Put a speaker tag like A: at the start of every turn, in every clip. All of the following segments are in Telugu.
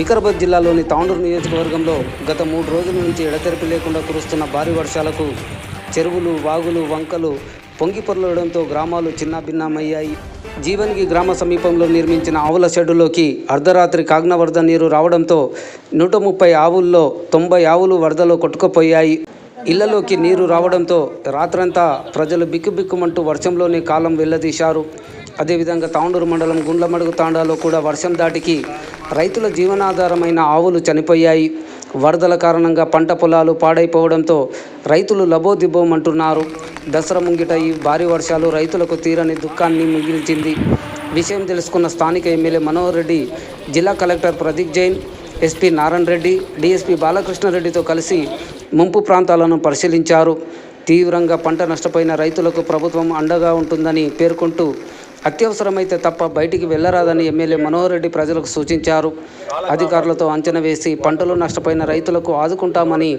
A: వికారాబాద్ జిల్లాలోని తాండూరు నియోజకవర్గంలో గత మూడు రోజుల నుంచి ఎడతెరిపి లేకుండా కురుస్తున్న భారీ వర్షాలకు చెరువులు వాగులు వంకలు పొంగి పొరలడంతో గ్రామాలు చిన్నాభిన్నమయ్యాయి. జీవన్గి గ్రామ సమీపంలో నిర్మించిన ఆవుల షెడ్డులోకి అర్ధరాత్రి కాగ్న వరద నీరు రావడంతో నూట ముప్పై ఆవుల్లో తొంభై ఆవులు వరదలో కొట్టుకుపోయాయి. ఇళ్ళలోకి నీరు రావడంతో రాత్రంతా ప్రజలు బిక్కుబిక్కుమంటూ వర్షంలోనే కాలం వెళ్ళదీశారు. అదేవిధంగా తాండూరు మండలం గుండ్లమడుగు తాండాలో కూడా వర్షం దాటికి రైతుల జీవనాధారమైన ఆవులు చనిపోయాయి. వరదల కారణంగా పంట పొలాలు పాడైపోవడంతో రైతులు లబోదిబ్బోమంటున్నారు. దసరా ముంగిట ఈ భారీ వర్షాలు రైతులకు తీరని దుఃఖాన్ని మిగిల్చింది. విషయం తెలుసుకున్న స్థానిక ఎమ్మెల్యే మనోహర్ రెడ్డి జిల్లా collector Pradeep Jain SP Narayana Reddy DSP బాలకృష్ణారెడ్డితో కలిసి ముంపు ప్రాంతాలను పరిశీలించారు. తీవ్రంగా పంట నష్టపోయిన రైతులకు ప్రభుత్వం అండగా ఉంటుందని పేర్కొంటూ అత్యవసరమైతే తప్ప బయటికి వెళ్ళరాదని ఎమ్మెల్యే మనోహర్ రెడ్డి ప్రజలకు సూచించారు. అధికారులతో అంచనా వేసి పంటలు నష్టపోయిన రైతులకు ఆదుకుంటామని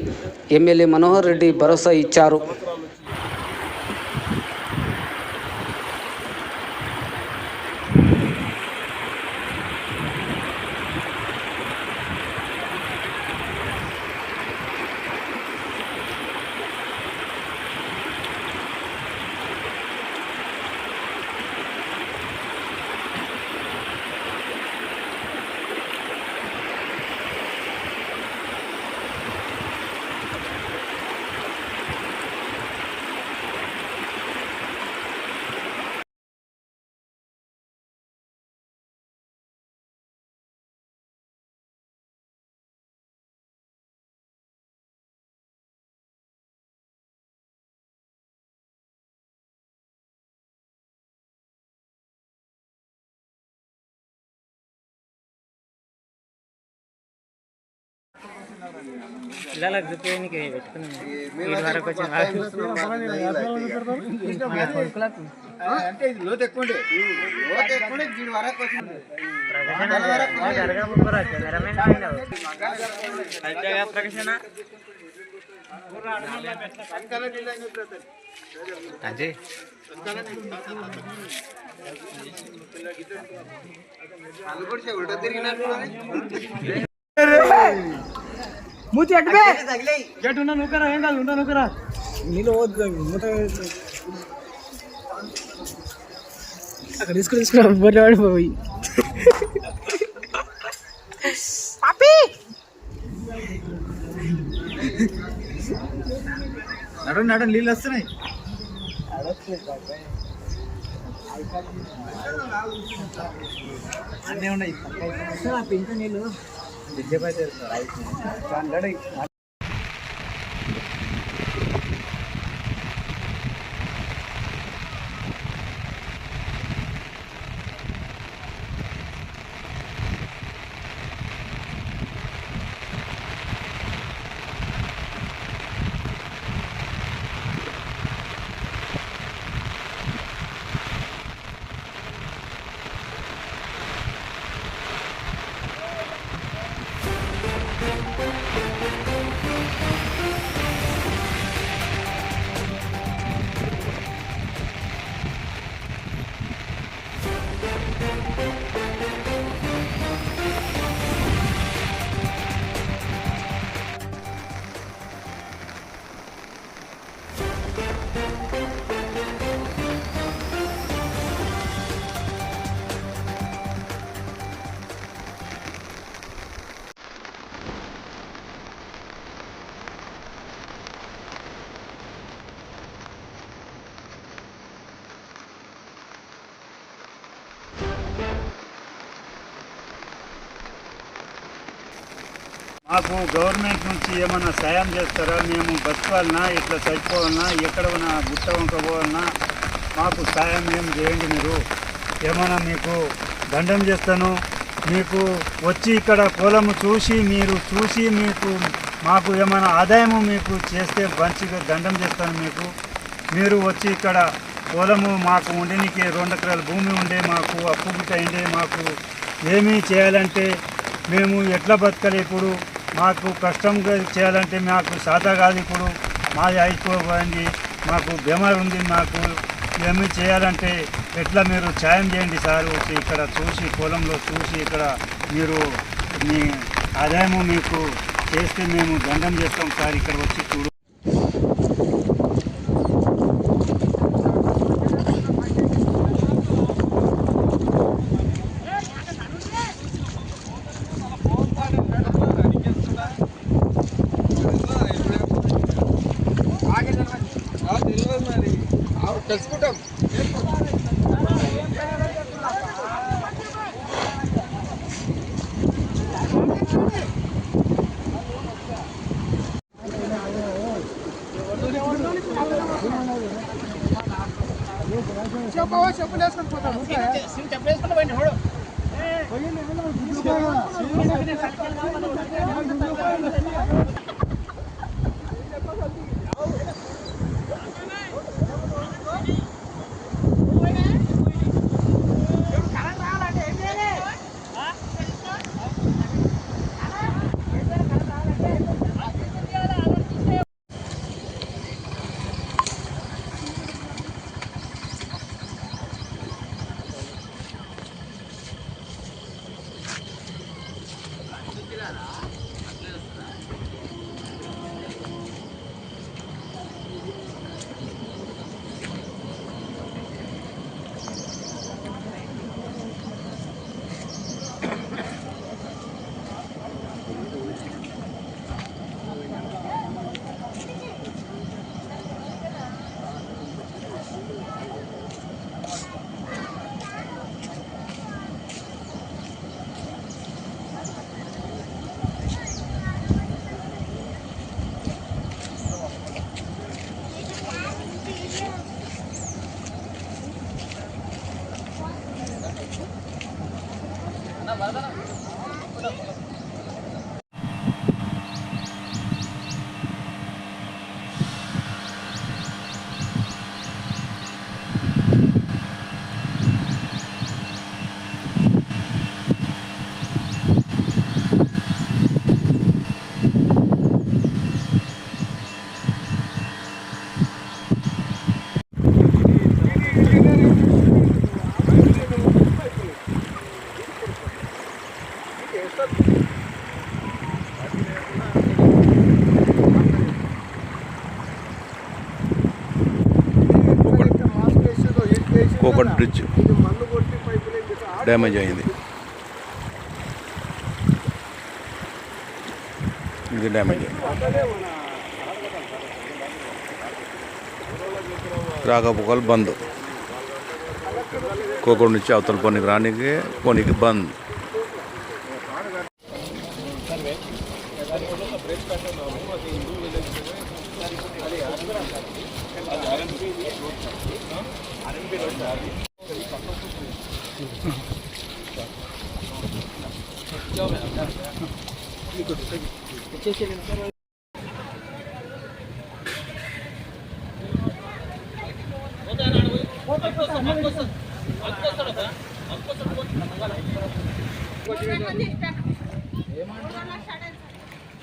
A: ఎమ్మెల్యే మనోహర్ రెడ్డి భరోసా ఇచ్చారు.
B: పిల్లలకు చూపించడానికి పెట్టుకున్నాం. వీడి వరకు వచ్చిన మన కొడుకులకు.
C: అంటే ఇది లోతు ఎక్కువ లోతు ఎక్కువ దీని వరకు వచ్చింది
B: అజయ్
C: కూడా ఉల్టా తిరిగినట్టు
B: మూతి ఎక్కడే
C: గట్టి ఉన్నా నువ్వుకరా ఏం కాదు ఉంటా నువ్వుకరా
B: నీళ్ళు పోతుంది మూత అక్కడ తీసుకుని తీసుకురా బొర్రె పడిపోయి
C: నడు నడు నీళ్ళు వస్తున్నాయి. అన్నీ ఉన్నాయి.
B: పింఛ నీళ్ళు.
D: జడ్జి అయితే రైట్ మాకు గవర్నమెంట్ నుంచి ఏమన్నా సాయం చేస్తారా? మేము బతకాలన్నా ఇట్లా చచ్చిపోవాలన్నా ఎక్కడ ఉన్నా గుట్ట వంకపోవాలన్నా మాకు సాయం ఏం చేయండి మీరు. ఏమైనా మీకు దండం చేస్తాను. మీకు వచ్చి ఇక్కడ పొలం చూసి మీరు చూసి మీకు మాకు ఏమైనా ఆదాయము మీకు చేస్తే మంచిగా దండం చేస్తాను మీకు. మీరు వచ్చి ఇక్కడ పొలము మాకు ఉండడానికి రెండు ఎకరాల భూమి ఉండే మాకు అప్పు గిట్ట మాకు ఏమీ చేయాలంటే మేము ఎట్లా బతకాలి ఇప్పుడు? మాకు కష్టం చేయాలంటే మాకు సాదా కాదు ఇప్పుడు. మాది అయిపోయింది మాకు బీమారు ఉంది మాకు ఏమి చేయాలంటే ఎట్లా మీరు ఛాయం చేయండి సార్? వచ్చి ఇక్కడ చూసి పొలంలో చూసి ఇక్కడ మీరు మీ ఆదాయము మీకు చేస్తే మేము దండం చేస్తాం సార్. ఇక్కడ వచ్చి చూడు.
E: తెలుసుకుంటాం చెప్పవా చెప్పులు వేసుకొని Bardana.
F: కోకట్ బ్రిడ్జ్ డ్యామేజ్ అయింది. ఇది డ్యామేజ్ అయింది. రాకపోకలు బంద్. కోకట్ నుంచి అవతల పోనీకి రానికి పోనీకి బంద్.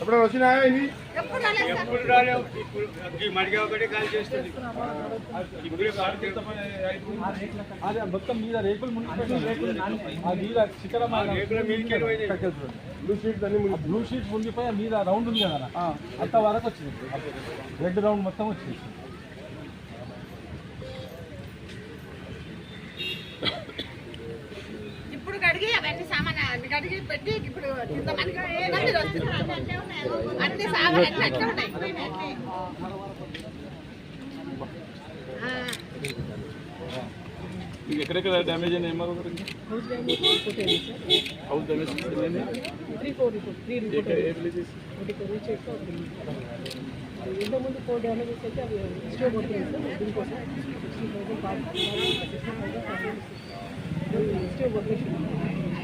E: ఎప్పుడైనా వచ్చినాయా ఇవి?
D: ఎప్పుడు రాలేవు మడిగా ఒకటి కాల్ చేస్తుంది
G: అదే మొత్తం మీద రేకులు.
E: బ్లూ
G: ఆ బ్లూ షీట్ మునిగిపోయి ఆ మీద రౌండ్ ఉంది కదా అంత వరకు వచ్చింది రెడ్ రౌండ్ మొత్తం వచ్చింది
H: అవన్నీ సామాన్ అన్ని కడిగి పెట్టి ఇప్పుడు ఇంతమందికి ఏదో మీరు వస్తున్నారు అన్ని సామాన్ అన్ని అట్లే ఉన్నాయి అన్ని. ఆ.
B: ఎక్కడెక్కడ డ్యామేజ్ అయినా ఏమో house damage
G: three four report three report ఒకటి కొరియర్ చేస్తే ఒకటి ఇంత ముందు ఫోర్ డ్యామేజెస్ అయితే అవి స్టోర్ కొడుతుంది సార్ దీనికోసం సిక్స్టీ థౌసండ్ కాస్ట్ స్టోర్ కొట్టేసి
B: ఇప్పుడు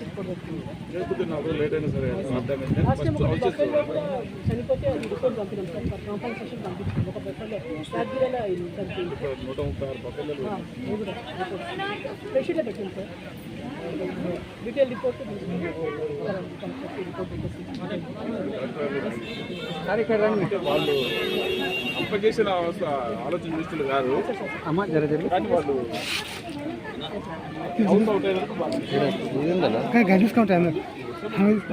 B: రిపోర్ట్
G: వస్తుంది
B: లేకపోతే నాకు లేట్ అయినా సరే
G: కూడా
B: నూట ముప్పై ఆరు పక్కల
G: ఆ, అది కూడా రిపోర్ట్ స్పెషల్గా పెట్టింది సార్
B: డీటెయిల్ రిపోర్ట్
I: వాళ్ళు అప్లికేషన్ ఆలోచన దృష్టిలు కాదు కానీ వాళ్ళు అవుట్ అవుట్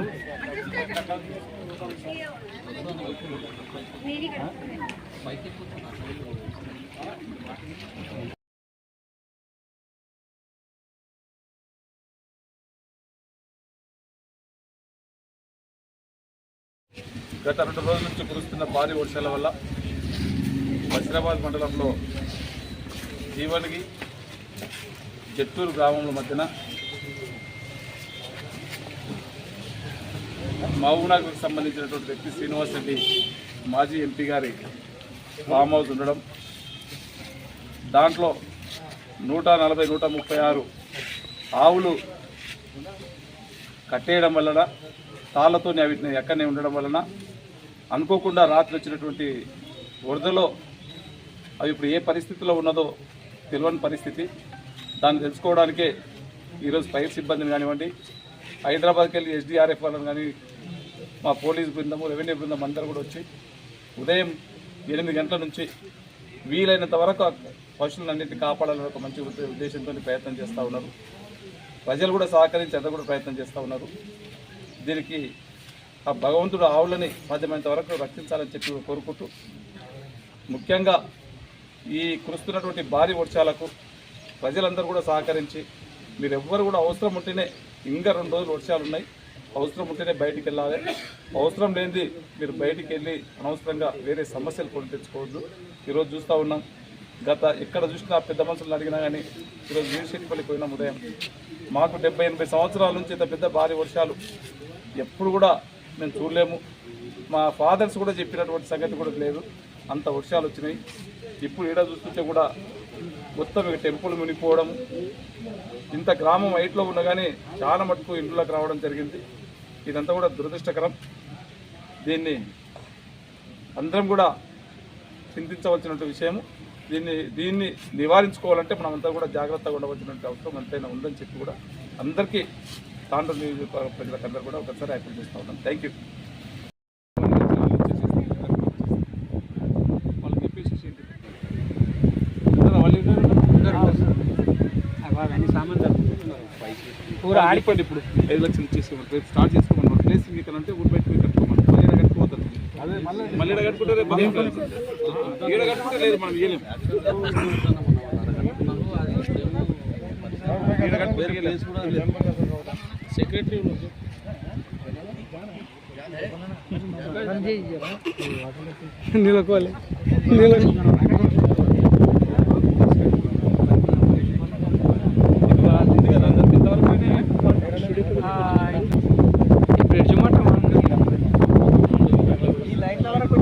I: గత రెండు రోజుల నుంచి కురుస్తున్న భారీ వర్షాల వల్ల బషీరాబాద్ మండలంలో జీవన్గి జట్టూరు గ్రామముల మధ్యన మహబూబ్నగర్కు సంబంధించినటువంటి వ్యక్తి శ్రీనివాస్ రెడ్డి మాజీ ఎంపీ గారి ఫామ్ హౌస్ ఉండడం దాంట్లో నూట నలభై నూట ముప్పై ఆరు ఆవులు కట్టేయడం వలన తాళ్ళతో అవి ఎక్కడనే ఉండడం వలన అనుకోకుండా రాత్రి వచ్చినటువంటి వరదలో అవి ఇప్పుడు ఏ పరిస్థితిలో ఉన్నదో తెలియని పరిస్థితి. దాన్ని తెలుసుకోవడానికే ఈరోజు ఫైర్ సిబ్బందిని కానివ్వండి హైదరాబాద్కి వెళ్ళి ఎస్డీఆర్ఎఫ్ వాళ్ళని కానీ మా పోలీస్ బృందము రెవెన్యూ బృందం అందరూ కూడా వచ్చి ఉదయం ఎనిమిది గంటల నుంచి వీలైనంత వరకు పశువులన్నింటినీ కాపాడాలని ఒక మంచి ఉద్దేశంతో ప్రయత్నం చేస్తూ ఉన్నారు. ప్రజలు కూడా సహకరించి అంత కూడా ప్రయత్నం చేస్తూ ఉన్నారు. దీనికి ఆ భగవంతుడు ఆవులని సాధ్యమైనంత వరకు రక్షించాలని చెప్పి కోరుకుంటూ ముఖ్యంగా ఈ కురుస్తున్నటువంటి భారీ వర్షాలకు ప్రజలందరూ కూడా సహకరించి మీరు ఎవ్వరు కూడా అవసరం ఉంటేనే ఇంకా రెండు రోజులు వర్షాలు ఉన్నాయి అవసరం ఉంటేనే బయటికి వెళ్ళాలి. అవసరం లేనిది మీరు బయటికి వెళ్ళి అనవసరంగా వేరే సమస్యలు కొని తెచ్చుకోవద్దు. ఈరోజు చూస్తూ ఉన్నాం గత ఎక్కడ చూసినా పెద్ద మనుషులను అడిగినా కానీ ఈరోజు వీరశెట్టిపల్లి పోయినాం ఉదయం మాకు డెబ్బై ఎనభై సంవత్సరాల నుంచి ఇంత పెద్ద భారీ వర్షాలు ఎప్పుడు కూడా మేము చూడలేము. మా ఫాదర్స్ కూడా చెప్పినటువంటి సంగతి కూడా లేదు. అంత వర్షాలు వచ్చినాయి. ఇప్పుడు ఈడ చూస్తుంటే కూడా మొత్తం ఇక టెంపుల్ మునిగిపోవడం ఇంత గ్రామం హైట్లో ఉన్నా కానీ చాలా మటుకు ఇంట్లోకి రావడం జరిగింది. ఇదంతా కూడా దురదృష్టకరం. దీన్ని అందరం కూడా చింతించవలసినటువంటి విషయము. దీన్ని దీన్ని నివారించుకోవాలంటే మనం అంతా కూడా జాగ్రత్తగా ఉండవలసినటువంటి అవసరం ఎంతైనా ఉందని చెప్పి కూడా అందరికీ తాండ్ర నియోజకవర్గ ప్రజలకందరూ కూడా ఒకసారి చేస్తూ ఉన్నాం. Thank you? పూర ఆడిపోయింది ఇప్పుడు. ఐదు లక్షలు ఇచ్చేసుకోమని రేపు స్టార్ట్ చేసుకోమన్నారు ప్లేస్ ఇక్కడ అంటే ఊరు బయట కట్టుకోమని. మళ్ళీ కట్టుకోవద్దు. మళ్ళీ కట్టుకుంటే రేపు. ఈడ కట్టుకుంటే లేదు మనం ఇయ్యలేము ఈడ కట్టుకుంటే. సెక్రటరీ.
B: నిలకోవాలి? ఇప్పుడు ఎడ్జుమాట ఈ లైట్ల వరకు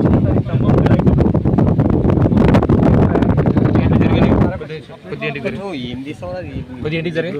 B: కొద్దిగా ఇంటికి జరిగి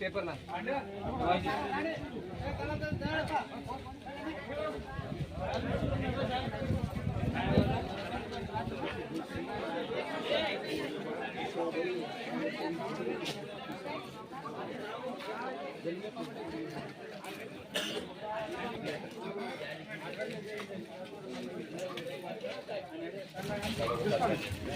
B: పేపర్ నా తర్వాత కాల్ చేయండి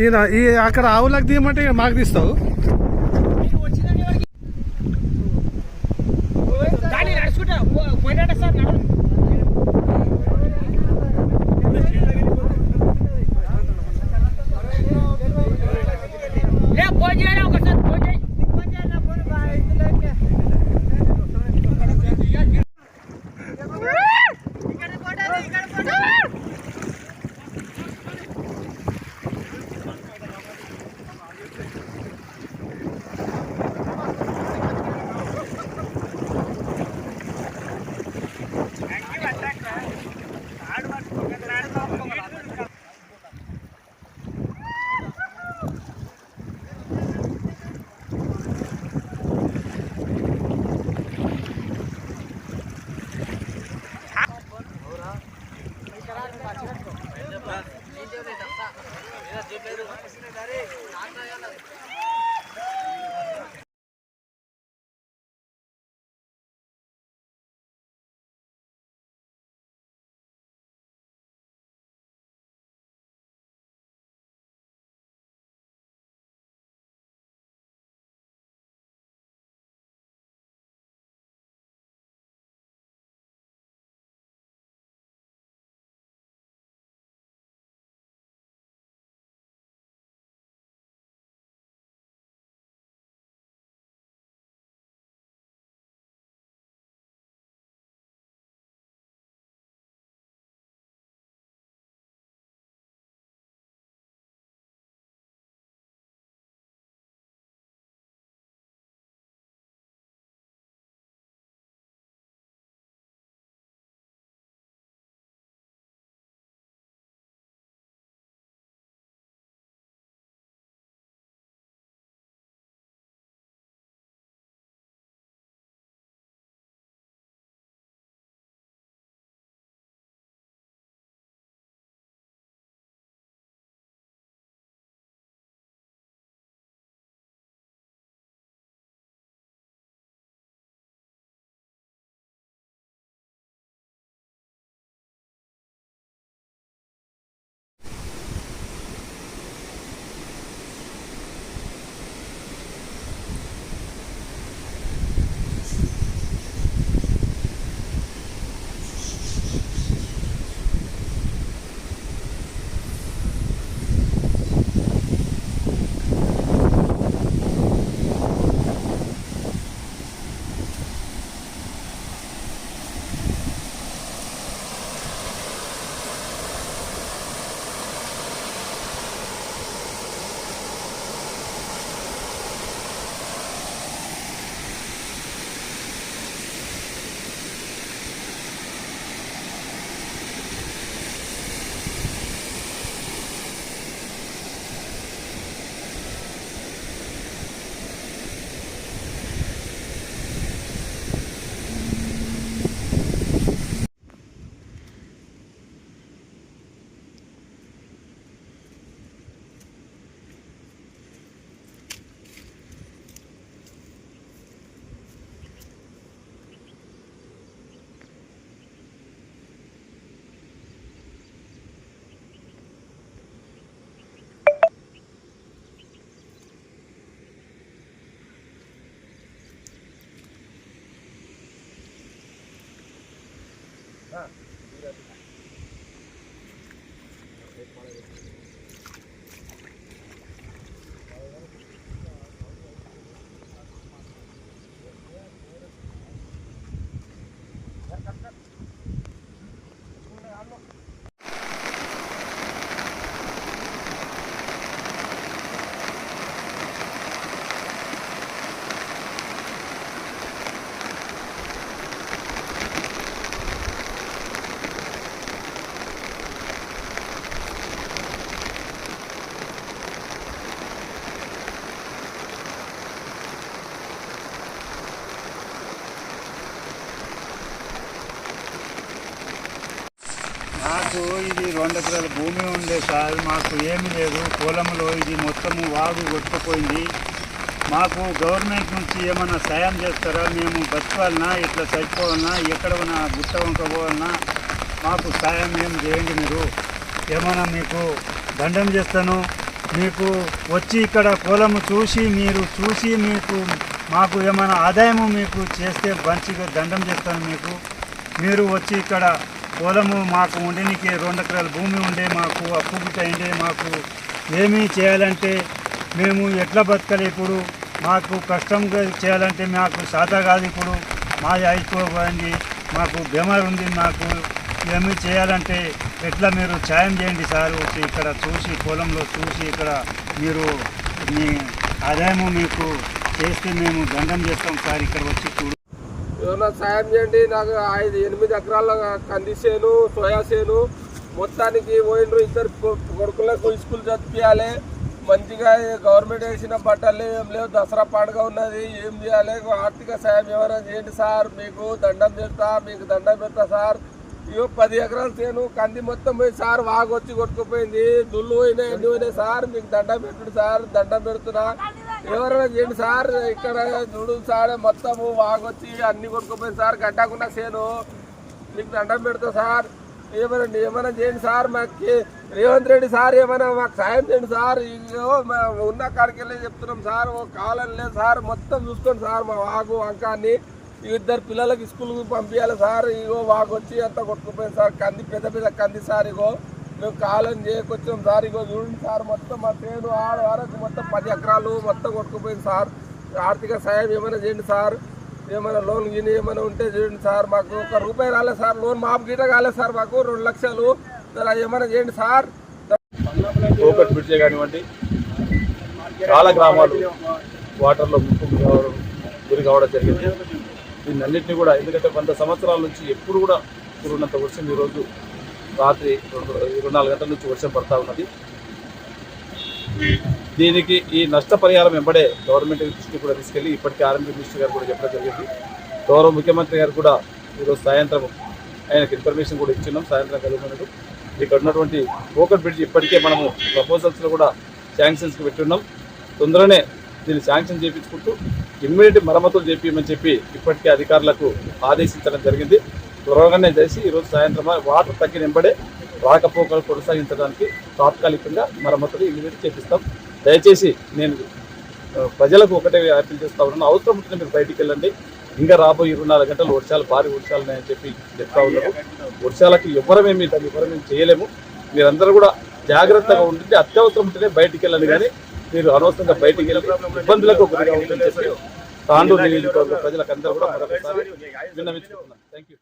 J: ఈయన ఈ అక్కడ ఆవులకు తీయమంటే మాకు తీస్తావు?
D: ಹಾಂ మాకు ఇది రెండు ఎకరాల భూమి ఉండే సార్ మాకు ఏమీ లేదు. పొలంలో ఇది మొత్తము వాగు కొట్టుకుపోయింది. మాకు గవర్నమెంట్ నుంచి ఏమైనా సాయం చేస్తారా? మేము బతకాలన్నా ఇట్లా చచ్చిపోవాలన్నా ఎక్కడ ఉన్నా గుట్ట ఉండకపోవాలన్నా మాకు సాయం ఏం చేయండి మీరు. ఏమైనా మీకు దండం చేస్తాను. మీకు వచ్చి ఇక్కడ పొలం చూసి మీరు చూసి మీకు మాకు ఏమైనా ఆదాయము మీకు చేస్తే మంచిగా దండం చేస్తాను మీకు. మీరు వచ్చి ఇక్కడ పొలము మాకు ఉండడానికి రెండు ఎకరాల భూమి ఉండే మాకు అప్పు గిట్ట అయిండే మాకు ఏమీ చేయాలంటే మేము ఎట్లా బతకాలి ఇప్పుడు? మాకు కష్టంగా చేయాలంటే మాకు సాదా కాదు ఇప్పుడు. మా అయిపోయింది మాకు బీమారు ఉంది మాకు ఏమీ చేయాలంటే ఎట్లా మీరు సాయం చేయండి సార్? వచ్చి ఇక్కడ చూసి పొలంలో చూసి ఇక్కడ మీరు మీ ఆదాయము మీకు చేస్తే మేము దండం చేస్తాం సార్. ఇక్కడ వచ్చి చూడు.
C: ఏమన్నా సాయం చేయండి. నాకు ఐదు ఎనిమిది ఎకరాల కంది చేను సోయా చేను మొత్తానికి పోయినరు ఇద్దరు కొడుకులకు స్కూల్ చదివియాలి మంచిగా గవర్నమెంట్ వేసిన బట్టలు ఏం లేవు. దసరా పండుగ ఉన్నది. ఏం చేయాలి? ఆర్థిక సాయం ఏమైనా చేయండి సార్. మీకు దండం పెడతా మీకు దండం పెడతా సార్. ఇగో పది ఎకరాలు చేను కంది మొత్తం పోయి సార్ వాగు వచ్చి కొట్టుకుపోయింది. దుళ్ళు పోయినాయి ఎన్ని పోయినాయి సార్. మీకు దండం పెట్టుడు సార్. దండం పెడుతున్నా. ఎవరైనా చేయండి సార్ ఇక్కడ చూడు సార్ మొత్తము వాగొచ్చి అన్ని కొట్టుకుపోయింది సార్ గడ్డకున్న సేను మీకు దండం పెడతా సార్. ఏమైనా ఏమైనా చేయండి సార్ మాకు రేవంత్ రెడ్డి సార్ ఏమైనా మాకు సాయం చేయండి సార్. ఉన్న కాడికి వెళ్ళి చెప్తున్నాం సార్ ఓ కాలం లేదు సార్ మొత్తం చూసుకోండి సార్ మా వాగు వంకాన్ని. ఇద్దరు పిల్లలకి స్కూల్కి పంపించాలి సార్ ఇగో వాగు వచ్చి అంతా కొట్టుకుపోయింది సార్ కంది పెద్ద పెద్ద కంది సార్ ఇగో. మేము కాలం చేయకొచ్చాం సార్ ఇగో చూడండి సార్ మొత్తం మా చేను ఆడ వరకు మొత్తం పది ఎకరాలు మొత్తం కొట్టుకుపోయింది సార్. ఆర్థిక సాయం ఏమైనా చేయండి సార్. ఏమైనా లోన్ గిని ఏమైనా ఉంటే చేయండి సార్. మాకు ఒక రూపాయి రాలేదు సార్ లోన్ మాపు గిట కాలేదు సార్ మాకు రెండు లక్షలు. అది ఏమైనా చేయండి సార్.
I: కోకట్ బ్రిడ్జే కానివ్వండి. చాలా గ్రామాలు వాటర్లో కావడం గురి కావడం జరిగింది. దీన్ని అన్నింటినీ కూడా ఎందుకంటే వంద సంవత్సరాల నుంచి ఎప్పుడు కూడా కురినంత వర్షం ఈరోజు రాత్రి రెండు ఇరవై నాలుగు గంటల నుంచి వర్షం పడతా ఉన్నది. దీనికి ఈ నష్టపరిహారం వెంబడే గవర్నమెంట్ దృష్టికి కూడా తీసుకెళ్ళి ఇప్పటికే ఆర్ఎంపీ మినిస్టర్ గారు కూడా చెప్పడం జరిగింది. గౌరవ ముఖ్యమంత్రి గారు కూడా ఈరోజు సాయంత్రం ఆయనకు ఇన్ఫర్మేషన్ కూడా ఇచ్చినాం సాయంత్రం కలుగుతున్నాడు. ఇక్కడ ఉన్నటువంటి కోకట్ బ్రిడ్జ్ ఇప్పటికే మనము ప్రపోజల్స్లో కూడా శాంక్షన్స్కి పెట్టున్నాం. తొందరనే దీన్ని శాంక్షన్ చేయించుకుంటూ ఇమ్మీడియట్ మరమ్మతులు చేపించమని చెప్పి ఇప్పటికే అధికారులకు ఆదేశించడం జరిగింది. త్వరగానే చేసి ఈరోజు సాయంత్రం వాటర్ తగ్గిన వెంబడే రాకపోకలు కొనసాగించడానికి తాత్కాలికంగా మరమ్మతులు ఇమ్మీడియట్ చేపిస్తాం. దయచేసి నేను ప్రజలకు ఒకటే అప్పీల్ చేస్తా ఉన్నాను. అవసరం ఉంటే మీరు బయటికి వెళ్ళండి. ఇంకా రాబోయే ఇరవై నాలుగు గంటలు వర్షాలు భారీ వర్షాలు ఉన్నాయని చెప్పి చెప్తా ఉన్నారు. వర్షాలకి ఎవరమేమి దాన్ని ఎవరమేమి చేయలేము. మీరందరూ కూడా జాగ్రత్తగా ఉండి అత్యవసరం ఉంటేనే బయటికి వెళ్ళండి కానీ మీరు అనవసరంగా బయటికి వెళ్ళి ఇబ్బందులకు గురిగా ఉందని చెప్పి తాండూరు నియోజకవర్గ ప్రజలకు అందరూ కూడా మరొకసారి విన్నవించుకుంటున్నాను. Thank you